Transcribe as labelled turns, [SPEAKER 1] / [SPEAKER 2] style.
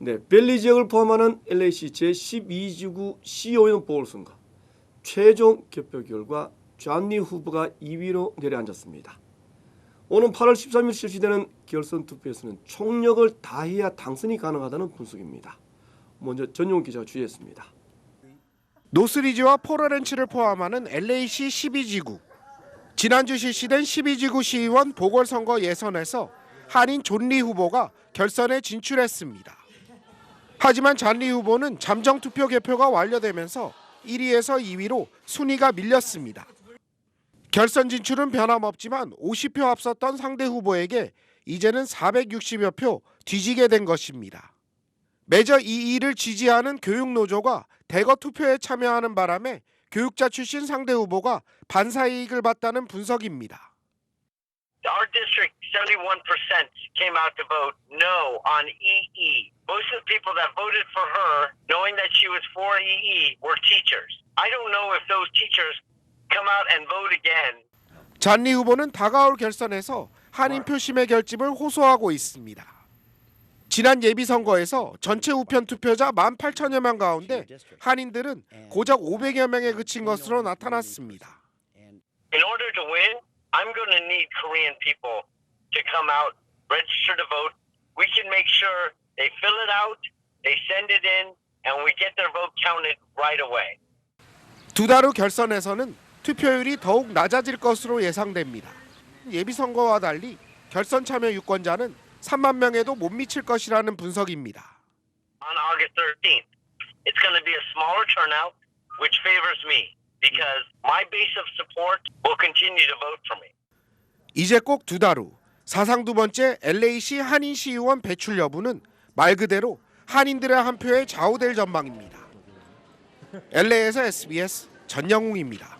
[SPEAKER 1] 네, 벨리 지역을 포함하는 LAC 제12지구 시의원 보궐선거 최종 개표 결과 존니 후보가 2위로 내려앉았습니다. 오는 8월 13일 실시되는 결선 투표에서는 총력을 다해야 당선이 가능하다는 분석입니다. 먼저 전용 기자가 주의했습니다.
[SPEAKER 2] 노스리지와 포러렌치를 포함하는 LAC 12지구. 지난주 실시된 12지구 시의원 보궐선거 예선에서 한인 존리 후보가 결선에 진출했습니다. 하지만 잔리 후보는 잠정 투표 개표가 완료되면서 1위에서 2위로 순위가 밀렸습니다. 결선 진출은 변함없지만 50표 앞섰던 상대 후보에게 이제는 460여 표 뒤지게 된 것입니다. 매저 이의를 지지하는 교육노조가 대거 투표에 참여하는 바람에 교육자 출신 상대 후보가 반사 이익을 봤다는 분석입니다.
[SPEAKER 3] Our district, 71% came out to vote no on EE. Most of the people that voted for her, knowing that she was for EE, were teachers. I don't know if those teachers come out and vote again.
[SPEAKER 2] 잔리 후보는 다가올 결선에서 한인 표심의 결집을 호소하고 있습니다. 지난 예비 선거에서 전체 우편 투표자 18,000여 명 가운데 한인들은 고작 500여 명에 그친 것으로 나타났습니다.
[SPEAKER 3] In order to win, I'm going to need Korean people to come out, register to vote. We can make sure they fill it out, they send it in, and we get their vote counted right away.
[SPEAKER 2] 두 달 후 결선에서는 투표율이 더욱 낮아질 것으로 예상됩니다. 예비 선거와 달리 결선 참여 유권자는 3만 명에도 못 미칠 것이라는 분석입니다.
[SPEAKER 3] on August 13th. It's going to be a smaller turnout, which favors me because my base of support will continue to vote for me.
[SPEAKER 2] 이제 꼭 두 달 후 사상 두 번째 LA시 한인 시의원 배출 여부는 말 그대로 한인들의 한 표에 좌우될 전망입니다. LA에서 SBS 전영웅입니다.